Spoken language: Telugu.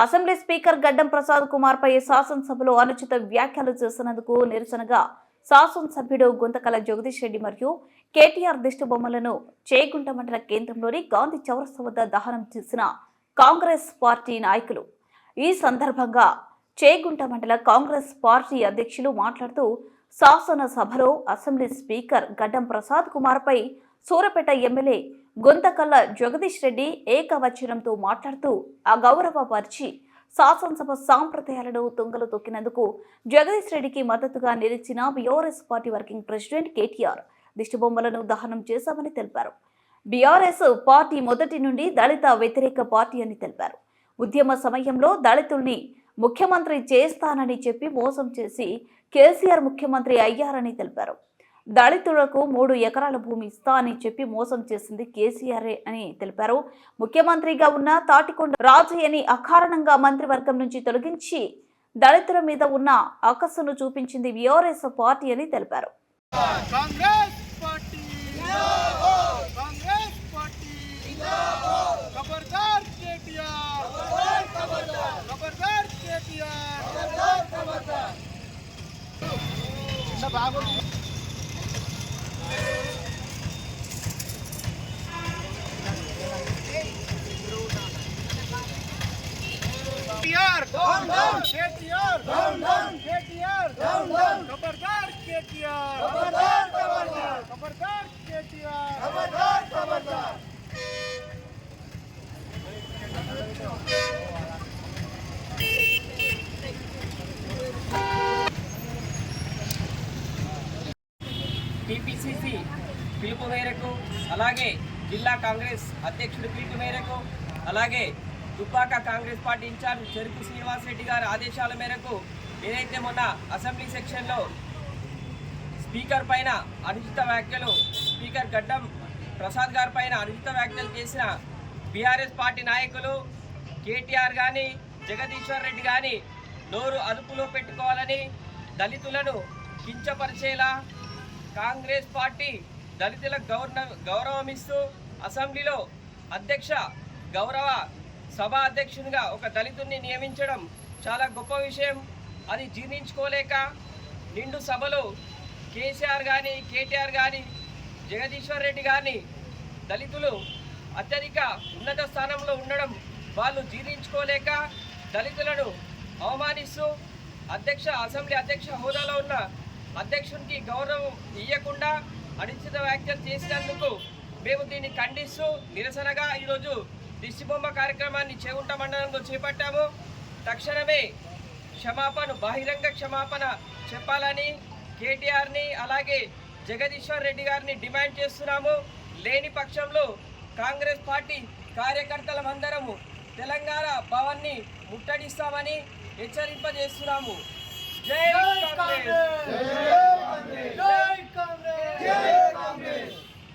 అసెంబ్లీ స్పీకర్ గడ్డం ప్రసాద్ కుమార్ పై శాసనసభలో అనుచిత వ్యాఖ్యలు చేసినందుకు నిరసనగా శాసనసభ్యుడు గుంతకల జగదీష్ రెడ్డి మరియు కేటీఆర్ దిష్టి బొమ్మలను చేగుంట మండల కేంద్రంలోని గాంధీ చౌరస్త వద్ద దహనం చేసిన కాంగ్రెస్ పార్టీ నాయకులు. ఈ సందర్భంగా చేగుంట మండల కాంగ్రెస్ పార్టీ అధ్యక్షులు మాట్లాడుతూ శాసనసభలో అసెంబ్లీ స్పీకర్ గడ్డం ప్రసాద్ కుమార్పై సూరపేట ఎమ్మెల్యే గొంతకల్ల జగదీష్ రెడ్డి ఏకవచనంతో మాట్లాడుతూ అగౌరవపరిచి శాసనసభ సాంప్రదాయాలను తుంగలు తొక్కినందుకు జగదీష్ రెడ్డికి మద్దతుగా నిలిచిన BRS party working president KTR దిష్టిబొమ్మలను దహనం చేశామని తెలిపారు. బీఆర్ఎస్ పార్టీ మొదటి నుండి దళిత వ్యతిరేక పార్టీ అని తెలిపారు. ఉద్యమ సమయంలో దళితుల్ని ముఖ్యమంత్రి చేస్తానని చెప్పి మోసం చేసి కేసీఆర్ ముఖ్యమంత్రి అయ్యారని తెలిపారు. దళితులకు మూడు ఎకరాల భూమి ఇస్తా అని చెప్పి మోసం చేసింది కేసీఆర్ అని తెలిపారు. ముఖ్యమంత్రిగా ఉన్న తాటికొండ రాజయ్యని అకారణంగా మంత్రివర్గం నుంచి తొలగించి దళితుల మీద ఉన్న అకస్సును చూపించింది బీఆర్ఎస్ పార్టీ అని తెలిపారు. కాంగ్రెస్ పార్టీ కాంగ్రెస్ పార్టీ ఖబర్దార్ కేటీఆర్! ఖబర్దార్ కేటీఆర్! చిన్న బాబు KTR down down KTR down down KTR down down ఖబర్దార్ కేటీఆర్ ఖబర్దార్ ఖబర్దార్ ఖబర్దార్ కేటీఆర్ ఖబర్దార్ ఖబర్దార్ టీపీసీసీ పిలుపు మేరకు అలాగే జిల్లా కాంగ్రెస్ అధ్యక్షుడి పిలుపు మేరకు అలాగే దుబ్బాక కాంగ్రెస్ పార్టీ ఇన్ఛార్జ్ చెరుకు శ్రీనివాసరెడ్డి గారి ఆదేశాల మేరకు ఏదైతే మొన్న అసెంబ్లీ సెక్షన్లో స్పీకర్ పైన అనుచిత వ్యాఖ్యలు స్పీకర్ గడ్డం ప్రసాద్ గారి పైన అనుచిత వ్యాఖ్యలు చేసిన బీఆర్ఎస్ పార్టీ నాయకులు కేటీఆర్ కానీ జగదీశ్వర్ రెడ్డి కానీ నోరు అదుపులో పెట్టుకోవాలని దళితులను కించపరిచేలా కాంగ్రెస్ పార్టీ దళితులకు గౌరవ గౌరవం ఇస్తూ అసెంబ్లీలో అధ్యక్ష గౌరవ సభ అధ్యక్షునిగా ఒక దళితుడిని నియమించడం చాలా గొప్ప విషయం. అది జీర్ణించుకోలేక నిండు సభలో కేసీఆర్ కానీ కేటీఆర్ కానీ జగదీశ్వర్ రెడ్డి కానీ దళితులు అత్యధిక ఉన్నత స్థానంలో ఉండడం వాళ్ళు జీర్ణించుకోలేక దళితులను అవమానిస్తూ అధ్యక్ష అసెంబ్లీ అధ్యక్ష హోదాలో ఉన్న అధ్యక్షునికి గౌరవం ఇవ్వకుండా అనిశ్చిత వ్యాఖ్యలు చేసినందుకు మేము దీన్ని ఖండిస్తూ నిరసనగా ఈరోజు దిష్టిబొమ్మ కార్యక్రమాన్ని చేగుంట మండలంలో చేపట్టాము. తక్షణమే క్షమాపణ బహిరంగ క్షమాపణ చెప్పాలని కేటీఆర్ని అలాగే జగదీశ్వర్ రెడ్డి గారిని డిమాండ్ చేస్తున్నాము. లేని పక్షంలో కాంగ్రెస్ పార్టీ కార్యకర్తలమందరము తెలంగాణ భవన్ని ముట్టడిస్తామని హెచ్చరింపజేస్తున్నాము. జై కాంగ్రెస్! జై కాంగ్రెస్! జై కాంగ్రెస్!